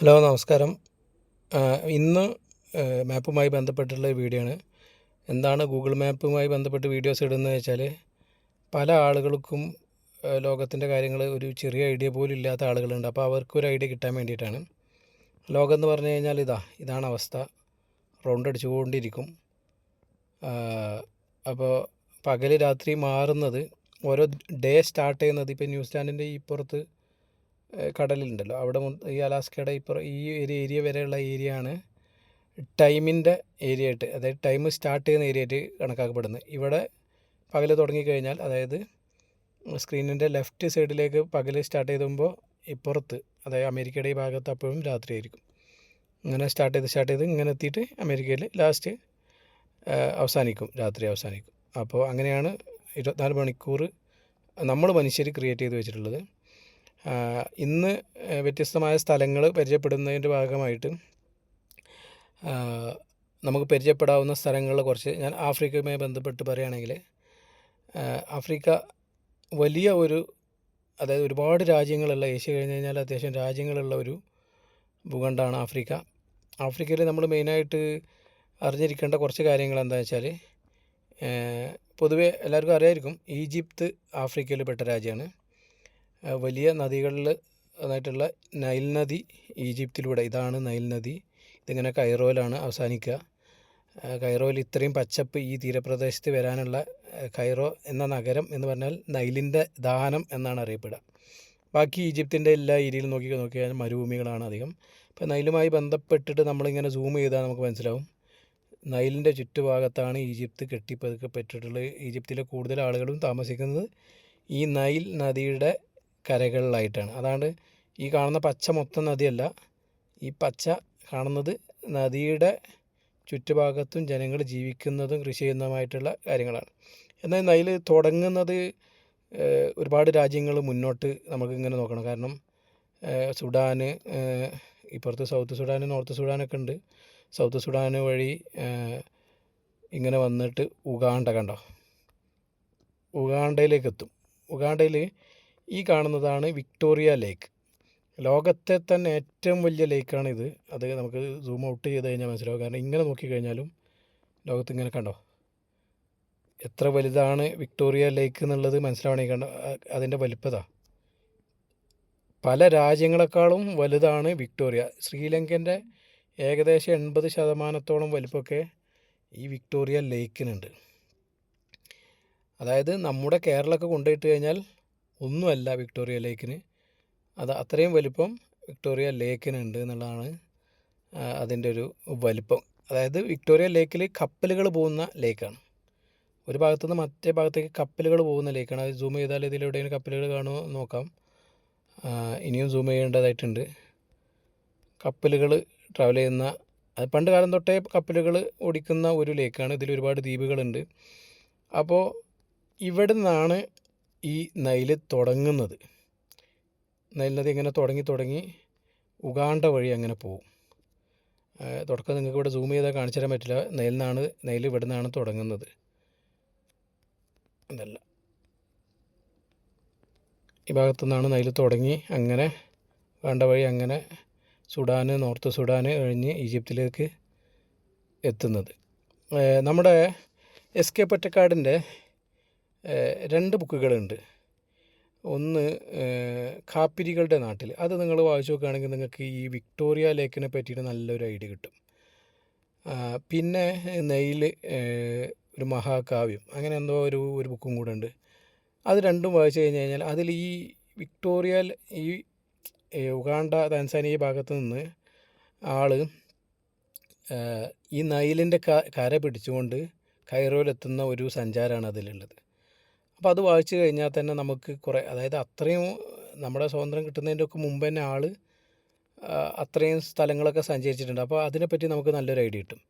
Hello നമസ്കാരം. ഇന്ന് മാപ്പുമായി ബന്ധപ്പെട്ടുള്ള വീഡിയോ ആണ്. എന്താണ് ഗൂഗിൾ മാപ്പുമായി ബന്ധപ്പെട്ട് വീഡിയോസ് ഇടുന്നത് വെച്ചാൽ പല ആളുകൾക്കും ലോകത്തിന്റെ കാര്യങ്ങൾ ഒരു ചെറിയ ഐഡിയ പോലും ഇല്ലാത്ത ആളുകളുണ്ട്. അപ്പോൾ അവർക്ക് ഒരു ഐഡിയ കിട്ടാൻ വേണ്ടിയിട്ടാണ്. ലോകം എന്ന് പറഞ്ഞു കഴിഞ്ഞാൽ ഇതാ ഇതാണ് അവസ്ഥ. റൗണ്ട് അടിച്ചുകൊണ്ടിരിക്കും. അപ്പോൾ പകൽ രാത്രി മാറുന്നത് ഓരോ ഡേ സ്റ്റാർട്ട് ചെയ്യുന്നത് ഇപ്പോൾ ന്യൂസിലാൻഡിന്റെ ഈ പുറത്ത് ഏഹ് കടലുണ്ടല്ലോ അവിടെ ഈ അലാസ്കയുടെ ഇപ്പുറം ഈ ഒരു ഏരിയ വരെയുള്ള ഏരിയ ആണ് ടൈമിന്റെ ഏരിയ ആയിട്ട് അതായത് ടൈം സ്റ്റാർട്ട് ചെയ്യുന്ന ഏരിയ ആയിട്ട് കണക്കാക്കപ്പെടുന്നത്. ഇവിടെ പകൽ തുടങ്ങിക്കഴിഞ്ഞാൽ അതായത് സ്ക്രീനിന്റെ ലെഫ്റ്റ് സൈഡിലേക്ക് പകൽ സ്റ്റാർട്ട് ചെയ്തുമ്പോൾ ഇപ്പുറത്ത് അതായത് അമേരിക്കയുടെ ഈ ഭാഗത്ത് അപ്പോഴും രാത്രിയായിരിക്കും. ഇങ്ങനെ സ്റ്റാർട്ട് ചെയ്ത് സ്റ്റാർട്ട് ചെയ്ത് ഇങ്ങനെ എത്തിയിട്ട് അമേരിക്കയിൽ ലാസ്റ്റ് അവസാനിക്കും രാത്രി അവസാനിക്കും. അപ്പോൾ അങ്ങനെയാണ് ഇരുപത്തിനാല് മണിക്കൂർ നമ്മൾ മനുഷ്യർ ക്രിയേറ്റ് ചെയ്ത് വെച്ചിട്ടുള്ളത്. ഇന്ന് വ്യത്യസ്തമായ സ്ഥലങ്ങൾ പരിചയപ്പെടുന്നതിന്റെ ഭാഗമായിട്ട് നമുക്ക് പരിചയപ്പെടാവുന്ന സ്ഥലങ്ങളിൽ കുറച്ച് ഞാൻ ആഫ്രിക്കയുമായി ബന്ധപ്പെട്ട് പറയുകയാണെങ്കിൽ ആഫ്രിക്ക വലിയ ഒരു അതായത് ഒരുപാട് രാജ്യങ്ങളുള്ള ഏഷ്യ കഴിഞ്ഞ് കഴിഞ്ഞാൽ അത്യാവശ്യം രാജ്യങ്ങളുള്ള ഒരു ഭൂഖണ്ഡമാണ് ആഫ്രിക്ക. ആഫ്രിക്കയിൽ നമ്മൾ മെയിനായിട്ട് അറിഞ്ഞിരിക്കേണ്ട കുറച്ച് കാര്യങ്ങൾ എന്താണെന്ന് വെച്ചാൽ പൊതുവേ എല്ലാവർക്കും അറിയായിരിക്കും ഈജിപ്ത് ആഫ്രിക്കയിൽ പെട്ട രാജ്യമാണ് വലിയ നദികളിൽ ആയിട്ടുള്ള നൈൽ നദി ഈജിപ്തിലൂടെ ഇതാണ് നൈൽ നദി. ഇതിങ്ങനെ കൈറോയിലാണ് അവസാനിക്കുക. കൈറോയിൽ ഇത്രയും പച്ചപ്പ് ഈ തീരപ്രദേശത്ത് വരാനുള്ള കൈറോ എന്ന നഗരം എന്ന് പറഞ്ഞാൽ നൈലിന്റെ ദാനം എന്നാണ് അറിയപ്പെടുക. ബാക്കി ഈജിപ്തിന്റെ എല്ലാ ഏരിയയിലും നോക്കി നോക്കിയാൽ മരുഭൂമികളാണ് അധികം. അപ്പോൾ നൈലുമായി ബന്ധപ്പെട്ടിട്ട് നമ്മളിങ്ങനെ സൂം ചെയ്താൽ നമുക്ക് മനസ്സിലാവും. നൈലിന്റെ ചുറ്റുഭാഗത്താണ് ഈജിപ്ത് കെട്ടിപ്പതുക്കപ്പെട്ടിട്ടുള്ളത് ഈജിപ്തിലെ കൂടുതൽ ആളുകളും താമസിക്കുന്നത് ഈ നൈൽ നദിയുടെ കരകളിലായിട്ടാണ്. അതാണ് ഈ കാണുന്ന പച്ച മൊത്തം നദിയല്ല ഈ പച്ച കാണുന്നത് നദിയുടെ ചുറ്റുഭാഗത്തും ജനങ്ങൾ ജീവിക്കുന്നതും കൃഷി ചെയ്യുന്നതുമായിട്ടുള്ള കാര്യങ്ങളാണ്. എന്നാൽ നൈൽ തുടങ്ങുന്നത് ഒരുപാട് രാജ്യങ്ങൾ മുന്നോട്ട് നമുക്കിങ്ങനെ നോക്കണം. കാരണം സുഡാൻ ഇപ്പുറത്ത് സൗത്ത് സുഡാൻ നോർത്ത് സുഡാനൊക്കെ ഉണ്ട്. സൗത്ത് സുഡാൻ വഴി ഇങ്ങനെ വന്നിട്ട് ഉഗാണ്ട കണ്ടോ? ഉഗാണ്ടയിലേക്ക് എത്തും ഉഗാണ്ടയിൽ ഈ കാണുന്നതാണ് വിക്ടോറിയ ലേക്ക്. ലോകത്തെ തന്നെ ഏറ്റവും വലിയ ലേക്കാണ് ഇത്. അത് നമുക്ക് സൂം ഔട്ട് ചെയ്ത് കഴിഞ്ഞാൽ മനസ്സിലാവും. കാരണം ഇങ്ങനെ നോക്കിക്കഴിഞ്ഞാലും ലോകത്ത് ഇങ്ങനെ കണ്ടോ? എത്ര വലുതാണ് വിക്ടോറിയ ലേക്ക് എന്നുള്ളത് മനസ്സിലാവണമെങ്കിൽ കണ്ടോ അതിന്റെ വലുപ്പത. പല രാജ്യങ്ങളെക്കാളും വലുതാണ് വിക്ടോറിയ. ശ്രീലങ്കന്റെ ഏകദേശം എൺപത് ശതമാനത്തോളം വലുപ്പമൊക്കെ ഈ വിക്ടോറിയ ലേക്കിനുണ്ട് അതായത് നമ്മുടെ കേരളമൊക്കെ കൊണ്ടുപോയിട്ട് കഴിഞ്ഞാൽ ഒന്നുമല്ല വിക്ടോറിയ ലേക്കിന്. അത് അത്രയും വലിപ്പം വിക്ടോറിയ ലേക്കിനുണ്ട് എന്നുള്ളതാണ് അതിന്റെ ഒരു വലിപ്പം. അതായത് വിക്ടോറിയ ലേക്കിൽ കപ്പലുകൾ പോകുന്ന ലേക്കാണ്. ഒരു ഭാഗത്തുനിന്ന് മറ്റേ ഭാഗത്തേക്ക് കപ്പലുകൾ പോകുന്ന ലേക്കാണ്. അത് സൂം ചെയ്താൽ ഇതിലെവിടെയും കപ്പലുകൾ കാണുമോ നോക്കാം. ഇനിയും സൂം ചെയ്യേണ്ടതായിട്ടുണ്ട്. കപ്പലുകൾ ട്രാവൽ ചെയ്യുന്ന അത് പണ്ട് കാലം തൊട്ടേ കപ്പലുകൾ ഓടിക്കുന്ന ഒരു ലേക്കാണ്. ഇതിൽ ഒരുപാട് ദ്വീപുകളുണ്ട്. അപ്പോൾ ഇവിടെ നിന്നാണ് ഈ നൈൽ തുടങ്ങുന്നത്. നൈൽ നദി ഇങ്ങനെ തുടങ്ങി തുടങ്ങി ഉഗാണ്ട വഴി അങ്ങനെ പോകും തുടക്കം നിങ്ങൾക്ക് ഇവിടെ സൂം ചെയ്താൽ കാണിച്ചു തരാൻ പറ്റില്ല. നൈലിൽ നിന്നാണ് നൈൽ ഇവിടെ നിന്നാണ് തുടങ്ങുന്നത്. അതല്ല ഈ ഭാഗത്തു നിന്നാണ് നൈൽ തുടങ്ങി അങ്ങനെ വേണ്ട വഴി അങ്ങനെ സുഡാന് നോർത്ത് സുഡാന് കഴിഞ്ഞ് ഈജിപ്തിലേക്ക് എത്തുന്നത്. നമ്മുടെ എസ് കെ പൊറ്റക്കാടിന്റെ രണ്ട് ബുക്കുകളുണ്ട്. ഒന്ന് കാപ്പിരികളുടെ നാട്ടിൽ. അത് നിങ്ങൾ വായിച്ചു നോക്കുകയാണെങ്കിൽ നിങ്ങൾക്ക് ഈ വിക്ടോറിയ ലേക്കിനെ പറ്റിയിട്ട് നല്ലൊരു ഐഡിയ കിട്ടും. പിന്നെ നെയിൽ ഒരു മഹാകാവ്യം അങ്ങനെ എന്തോ ഒരു ഒരു ബുക്കും കൂടെ ഉണ്ട്. അത് രണ്ടും വായിച്ചു കഴിഞ്ഞ് കഴിഞ്ഞാൽ അതിൽ ഈ വിക്ടോറിയ ഈ ഉഗാണ്ട താൻസാനിയ ഭാഗത്ത് നിന്ന് ആൾ ഈ നൈലിന്റെ കര പിടിച്ചുകൊണ്ട് കൈറോയിലെത്തുന്ന ഒരു സഞ്ചാരമാണ് അതിലുള്ളത്. അപ്പോൾ അത് വായിച്ചു കഴിഞ്ഞാൽ തന്നെ നമുക്ക് കുറേ അതായത് അത്രയും നമ്മുടെ സ്വാതന്ത്ര്യം കിട്ടുന്നതിന്റെ ഒക്കെ മുമ്പ് തന്നെ ആൾ അത്രയും സ്ഥലങ്ങളൊക്കെ സഞ്ചരിച്ചിട്ടുണ്ട്. അപ്പോൾ അതിനെപ്പറ്റി നമുക്ക് നല്ലൊരു ഐഡിയ കിട്ടും.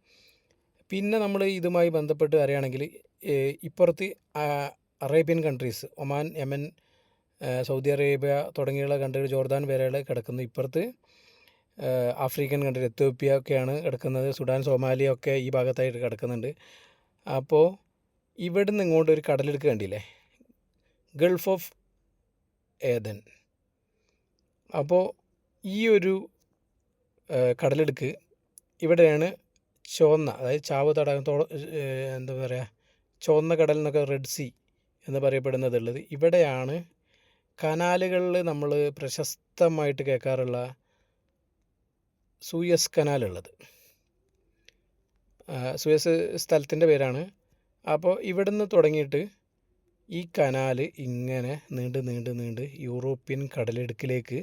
പിന്നെ നമ്മൾ ഇതുമായി ബന്ധപ്പെട്ട് അറിയുകയാണെങ്കിൽ ഇപ്പുറത്ത് Arabian countries Oman Yemen Saudi Arabia തുടങ്ങിയുള്ള കൺട്രികൾ ജോർദാൻ വരെയുള്ള കിടക്കുന്നു ഇപ്പുറത്ത് ആഫ്രിക്കൻ കൺട്രി എത്യോപ്യ ഒക്കെയാണ് കിടക്കുന്നത് സുഡാൻ സോമാലിയ ഒക്കെ ഈ ഭാഗത്തായിട്ട് കിടക്കുന്നുണ്ട്. അപ്പോൾ ഇവിടുന്ന് ഇങ്ങോട്ട് ഒരു കടലെടുക്ക് കണ്ടില്ലേ? ഗൾഫ് ഓഫ് ഏതൻ അപ്പോൾ ഈ ഒരു കടലെടുക്ക് ഇവിടെയാണ് ചുവന്ന അതായത് ചാവ് തടാകത്തോളം എന്താ പറയുക ചുവന്ന കടൽ എന്നൊക്കെ റെഡ് സീ എന്ന് പറയപ്പെടുന്നതുള്ളത്. ഇവിടെയാണ് കനാലുകളിൽ നമ്മൾ പ്രശസ്തമായിട്ട് കേൾക്കാറുള്ള സൂയസ് കനാലുള്ളത് സൂയസ് സ്ഥലത്തിന്റെ പേരാണ് അപ്പോൾ ഇവിടുന്ന് തുടങ്ങിയിട്ട് ഈ കനാൽ ഇങ്ങനെ നീണ്ട് നീണ്ട് നീണ്ട് യൂറോപ്യൻ കടലിടുക്കിലേക്ക്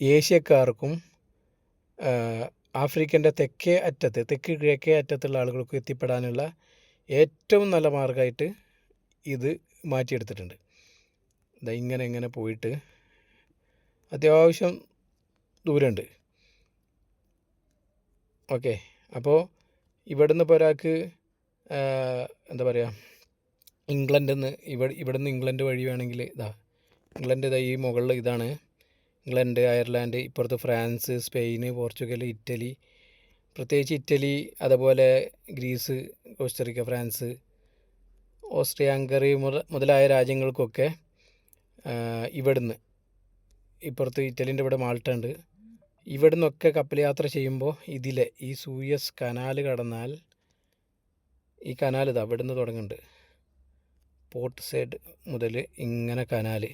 ഏഷ്യക്കാർക്കും ആഫ്രിക്കന്റെ തെക്കേ അറ്റത്ത് തെക്ക് കിഴക്കേ അറ്റത്തുള്ള ആളുകൾക്ക് എത്തിപ്പെടാനുള്ള ഏറ്റവും നല്ല മാർഗമായിട്ട് ഇത് മാറ്റിയെടുത്തിട്ടുണ്ട്. ഇതാ ഇങ്ങനെ ഇങ്ങനെ പോയിട്ട് അത്യാവശ്യം ദൂരമുണ്ട്. ഓക്കെ അപ്പോൾ ഇവിടുന്ന് ഇപ്പോൾ ഒരാൾക്ക് എന്താ പറയുക ഇംഗ്ലണ്ടിൽ നിന്ന് ഇവിടെ ഇവിടുന്ന് ഇംഗ്ലണ്ട് വഴി വേണമെങ്കിൽ ഇതാ ഇംഗ്ലണ്ട് ഇതാ ഈ മുകളിൽ ഇതാണ്. ഇംഗ്ലണ്ട് അയർലാൻഡ് ഇപ്പുറത്ത് ഫ്രാൻസ് സ്പെയിന് പോർച്ചുഗൽ ഇറ്റലി പ്രത്യേകിച്ച് ഇറ്റലി അതുപോലെ Greece Costa Rica France Austria Hungary മുത- മുതലായ രാജ്യങ്ങൾക്കൊക്കെ ഇവിടുന്ന് ഇപ്പുറത്ത് ഇറ്റലിന്റെ ഇവിടെ മാൾട്ട ഉണ്ട്. ഇവിടുന്നൊക്കെ കപ്പൽ യാത്ര ചെയ്യുമ്പോൾ ഇതിലെ ഈ സൂയസ് കനാൽ കടന്നാൽ ഈ കനാൽ ഇത് അവിടെ നിന്ന് തുടങ്ങുന്നുണ്ട്. പോർട്ട് സൈഡ് മുതൽ ഇങ്ങനെ കനാൽ.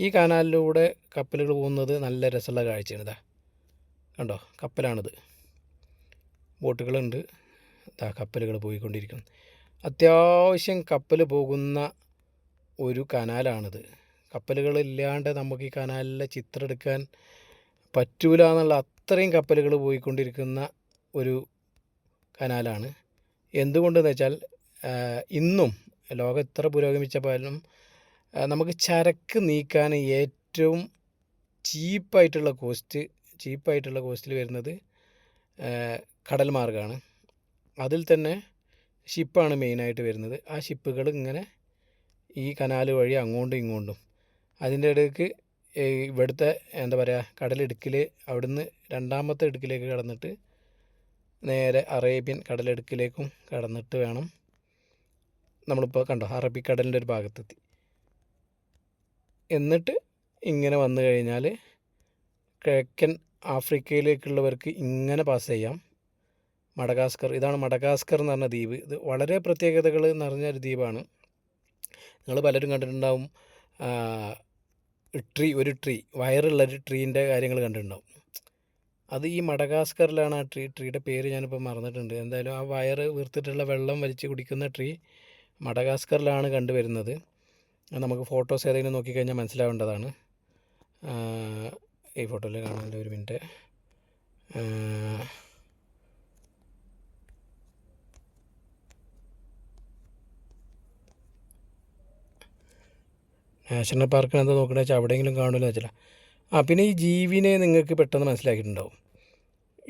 ഈ കനാലിലൂടെ കപ്പലുകൾ പോകുന്നത് നല്ല രസമുള്ള കാഴ്ചയാണ് ഇതാ. കണ്ടോ? കപ്പലാണിത്. ബോട്ടുകളുണ്ട്. ഇതാ കപ്പലുകൾ പോയിക്കൊണ്ടിരിക്കുന്നു. അത്യാവശ്യം കപ്പൽ പോകുന്ന ഒരു കനാലാണിത്. കപ്പലുകളില്ലാണ്ട് നമുക്ക് ഈ കനാലിലെ ചിത്രം എടുക്കാൻ പറ്റൂല എന്നുള്ള അത്രയും കപ്പലുകൾ പോയിക്കൊണ്ടിരിക്കുന്ന ഒരു കനാലാണ്. എന്തുകൊണ്ടെന്ന് വെച്ചാൽ ഇന്നും ലോകം എത്ര പുരോഗമിച്ചപ്പോഴും നമുക്ക് ചരക്ക് നീക്കാൻ ഏറ്റവും ചീപ്പായിട്ടുള്ള കോസ്റ്റ് ചീപ്പായിട്ടുള്ള കോസ്റ്റിൽ വരുന്നത് കടൽ മാർഗമാണ് അതിൽ തന്നെ ഷിപ്പാണ് മെയിനായിട്ട് വരുന്നത്. ആ ഷിപ്പുകൾ ഇങ്ങനെ ഈ കനാൽ വഴി അങ്ങോട്ടും ഇങ്ങോട്ടും. അതിന്റെ ഇടയ്ക്ക് ഇവിടുത്തെ എന്താ പറയുക കടലിടുക്കിൽ അവിടുന്ന് രണ്ടാമത്തെ ഇടുക്കിലേക്ക് കടന്നിട്ട് നേരെ അറേബ്യൻ കടലടുക്കിലേക്കും കടന്നിട്ട് വേണം നമ്മളിപ്പോൾ കണ്ടോ അറബിക്കടലിന്റെ ഒരു ഭാഗത്തെത്തി. എന്നിട്ട് ഇങ്ങനെ വന്നു കഴിഞ്ഞാൽ കിഴക്കൻ ആഫ്രിക്കയിലേക്കുള്ളവർക്ക് ഇങ്ങനെ പാസ് ചെയ്യാം. മഡഗാസ്കർ ഇതാണ് മഡഗാസ്കർ എന്ന് പറഞ്ഞ ദ്വീപ്. ഇത് വളരെ പ്രത്യേകതകൾ നിറഞ്ഞ ഒരു ദ്വീപാണ്. നിങ്ങൾ പലരും കണ്ടിട്ടുണ്ടാവും ട്രീ ഒരു ട്രീ വയറുള്ള ഒരു ട്രീന്റെ കാര്യങ്ങൾ കണ്ടിട്ടുണ്ടാവും. അത് ഈ മഡഗാസ്കറിലാണ് ആ ട്രീ ട്രീയുടെ പേര് ഞാനിപ്പോൾ മറന്നിട്ടുണ്ട്. എന്തായാലും ആ വയർ വീർത്തിട്ടുള്ള വെള്ളം വലിച്ച് കുടിക്കുന്ന ട്രീ മഡഗാസ്കറിലാണ് കണ്ടുവരുന്നത്. നമുക്ക് ഫോട്ടോസ് ഏതെങ്കിലും നോക്കിക്കഴിഞ്ഞാൽ മനസ്സിലാവേണ്ടതാണ്. ഈ ഫോട്ടോയിൽ കാണാനുള്ള ഒരു മിനിറ്റ്. നാഷണൽ പാർക്കിനെന്താ നോക്കണമെന്ന് നോക്കണ വെച്ചാൽ അവിടെയെങ്കിലും കാണുമല്ലോ വെച്ചാൽ. ആ പിന്നെ ഈ ജീവിനെ നിങ്ങൾക്ക് പെട്ടെന്ന് മനസ്സിലാക്കിയിട്ടുണ്ടാവും.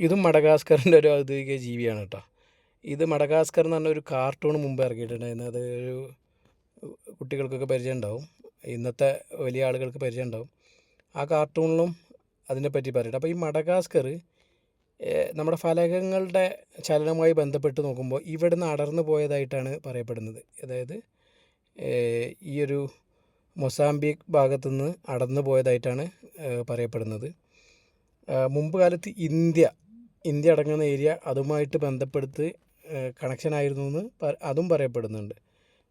ഇതും മഡഗാസ്കറിന്റെ ഒരു ഔദ്യോഗിക ജീവിയാണ് കേട്ടോ. ഇത് മഡഗാസ്കർ എന്ന് പറഞ്ഞ ഒരു കാർട്ടൂൺ മുമ്പ് ഇറക്കിയിട്ടുണ്ടായിരുന്നു അത് ഒരു കുട്ടികൾക്കൊക്കെ പരിചയം ഉണ്ടാവും ഇന്നത്തെ വലിയ ആളുകൾക്ക് പരിചയം ഉണ്ടാവും ആ കാർട്ടൂണിലും അതിനെപ്പറ്റി പറയട്ടെ. അപ്പോൾ ഈ മഡഗാസ്കർ നമ്മുടെ ഫലകങ്ങളുടെ ചലനവുമായി ബന്ധപ്പെട്ട് നോക്കുമ്പോൾ ഇവിടുന്ന് അടർന്നു പോയതായിട്ടാണ് പറയപ്പെടുന്നത്. അതായത് ഈ ഒരു മൊസാംബിക് ഭാഗത്തുനിന്ന് അടർന്നു പോയതായിട്ടാണ് പറയപ്പെടുന്നത്. മുമ്പ് കാലത്ത് ഇന്ത്യ ഇന്ത്യ അടങ്ങുന്ന ഏരിയ അതുമായിട്ട് ബന്ധപ്പെടുത്ത് കണക്ഷൻ ആയിരുന്നു എന്ന് അതും പറയപ്പെടുന്നുണ്ട്.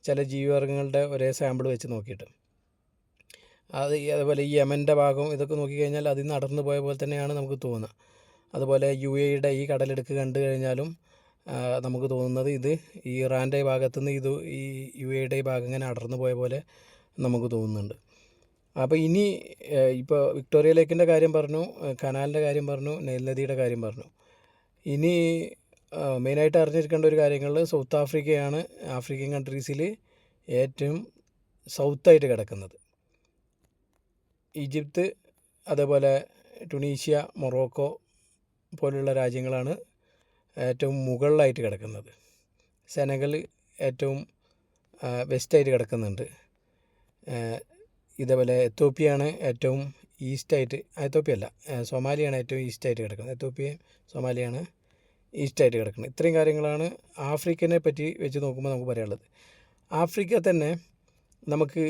ചില ജീവിവർഗങ്ങളുടെ ഒരേ സാമ്പിൾ വെച്ച് നോക്കിയിട്ട്. അത് അതുപോലെ ഈ യമന്റെ ഭാഗം ഇതൊക്കെ നോക്കിക്കഴിഞ്ഞാൽ അതിൽ നിന്ന് അടർന്നു പോയ പോലെ തന്നെയാണ് നമുക്ക് തോന്നുക അതുപോലെ യു എയുടെ ഈ കടലെടുക്ക് കണ്ടു കഴിഞ്ഞാലും നമുക്ക് തോന്നുന്നത് ഇത് ഇറാന്റെ ഭാഗത്തുനിന്ന് ഇത് ഈ യു എയുടെ ഭാഗം ഇങ്ങനെ അടർന്നു പോയ പോലെ നമുക്ക് തോന്നുന്നുണ്ട്. അപ്പോൾ ഇനി ഇപ്പോൾ വിക്ടോറിയ ലേക്കിന്റെ കാര്യം പറഞ്ഞു കനാലിന്റെ കാര്യം പറഞ്ഞു നൈൽ നദിയുടെ കാര്യം പറഞ്ഞു. ഇനി മെയിനായിട്ട് അറിഞ്ഞിരിക്കേണ്ട ഒരു കാര്യങ്ങൾ സൗത്ത് ആഫ്രിക്കയാണ് ആഫ്രിക്കൻ കൺട്രീസിൽ ഏറ്റവും സൗത്തായിട്ട് കിടക്കുന്നത്. ഈജിപ്ത് അതേപോലെ ടുണീഷ്യ മൊറോക്കോ പോലുള്ള രാജ്യങ്ങളാണ് ഏറ്റവും മുകളിലായിട്ട് കിടക്കുന്നത്. സെനഗൽ ഏറ്റവും വെസ്റ്റായിട്ട് കിടക്കുന്നുണ്ട്. ഇതേപോലെ എത്തോപ്യയാണ് ഏറ്റവും ഈസ്റ്റായിട്ട് എത്തോപ്യ അല്ല സൊമാലിയാണ് ഏറ്റവും ഈസ്റ്റായിട്ട് കിടക്കുന്നത്. എത്തോപ്യയും സൊമാലിയാണ് ഈസ്റ്റായിട്ട് കിടക്കുന്നത്. ഇത്രയും കാര്യങ്ങളാണ് ആഫ്രിക്കനെ പറ്റി വെച്ച് നോക്കുമ്പോൾ നമുക്ക് പറയാനുള്ളത്. ആഫ്രിക്ക തന്നെ നമുക്ക്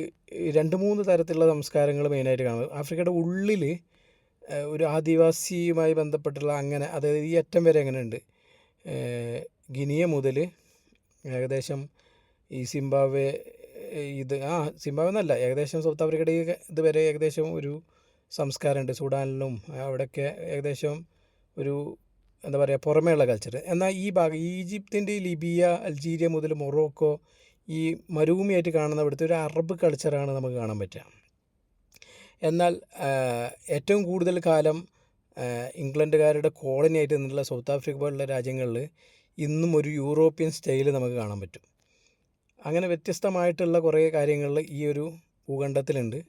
രണ്ട് മൂന്ന് തരത്തിലുള്ള സംസ്കാരങ്ങൾ മെയിനായിട്ട് കാണുന്നത്. ആഫ്രിക്കയുടെ ഉള്ളിൽ ഒരു ആദിവാസിയുമായി ബന്ധപ്പെട്ടുള്ള അങ്ങനെ അതായത് ഈ അറ്റം വരെ എങ്ങനെയുണ്ട്? ഏഹ്, ഗിനിയ മുതൽ ഏകദേശം ഈ സിംബാബ്വെ ഏഹ്, ഇത് ആ സിംബാബ്വെ എന്നല്ല ഏകദേശം സൗത്ത് ആഫ്രിക്കയുടെ ഇതുവരെ ഏകദേശം ഒരു സംസ്കാരമുണ്ട്. സൂഡാനിലും അവിടെയൊക്കെ ഏകദേശം ഒരു എന്താ പറയുക പുറമേയുള്ള കൾച്ചർ എന്നാൽ ഈ ഭാഗം ഈജിപ്തിന്റെ ലിബിയ അൾജീരിയ മുതൽ മൊറോക്കോ ഈ മരുഭൂമിയായിട്ട് കാണുന്ന അവിടുത്തെ ഒരു അറബ് കൾച്ചറാണ് നമുക്ക് കാണാൻ പറ്റുക. എന്നാൽ ഏറ്റവും കൂടുതൽ കാലം ഇംഗ്ലണ്ടുകാരുടെ കോളനി ആയിട്ട് നിന്നുള്ള സൗത്ത് ആഫ്രിക്ക പോലുള്ള രാജ്യങ്ങളിൽ ഇന്നും ഒരു യൂറോപ്യൻ സ്റ്റൈൽ നമുക്ക് കാണാൻ പറ്റും. അങ്ങനെ വ്യത്യസ്തമായിട്ടുള്ള കുറേ കാര്യങ്ങൾ ഈ ഒരു ഭൂഖണ്ഡത്തിലുണ്ട്.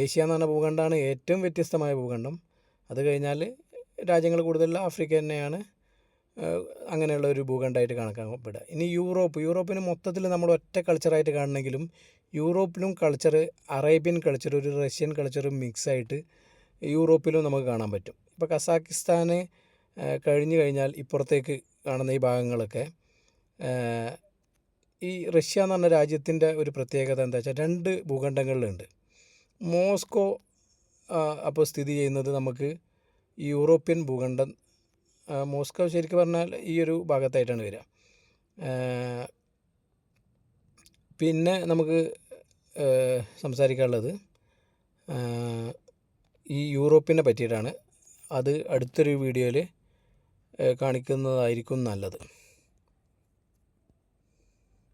ഏഷ്യ എന്ന് പറഞ്ഞ ഭൂഖണ്ഡമാണ് ഏറ്റവും വ്യത്യസ്തമായ ഭൂഖണ്ഡം. അത് കഴിഞ്ഞാൽ രാജ്യങ്ങൾ കൂടുതലുള്ള ആഫ്രിക്ക തന്നെയാണ് അങ്ങനെയുള്ള ഒരു ഭൂഖണ്ഡമായിട്ട് കണക്കാക്കപ്പെടുക ഇനി യൂറോപ്പ്. യൂറോപ്പിന് മൊത്തത്തിൽ നമ്മൾ ഒറ്റ കൾച്ചറായിട്ട് കാണണമെങ്കിലും യൂറോപ്പിലും കൾച്ചർ അറേബ്യൻ കൾച്ചർ ഒരു റഷ്യൻ കൾച്ചറും മിക്സായിട്ട് യൂറോപ്പിലും നമുക്ക് കാണാൻ പറ്റും. ഇപ്പോൾ കസാക്കിസ്ഥാന് കഴിഞ്ഞു കഴിഞ്ഞാൽ ഇപ്പുറത്തേക്ക് കാണുന്ന ഈ ഭാഗങ്ങളൊക്കെ ഈ റഷ്യ എന്ന് പറഞ്ഞ രാജ്യത്തിന്റെ ഒരു പ്രത്യേകത എന്താ വെച്ചാൽ രണ്ട് ഭൂഖണ്ഡങ്ങളിലുണ്ട്. മോസ്കോ അപ്പോൾ സ്ഥിതി ചെയ്യുന്നത് നമുക്ക് യൂറോപ്യൻ ഭൂഖണ്ഡം മോസ്കോ ശരിക്കും പറഞ്ഞാൽ ഈ ഒരു ഭാഗത്തായിട്ടാണ് വരിക. പിന്നെ നമുക്ക് സംസാരിക്കാനുള്ളത് ഈ യൂറോപ്പിനെ പറ്റിയിട്ടാണ്. അത് അടുത്തൊരു വീഡിയോയിൽ കാണിക്കുന്നതായിരിക്കും നല്ലത്.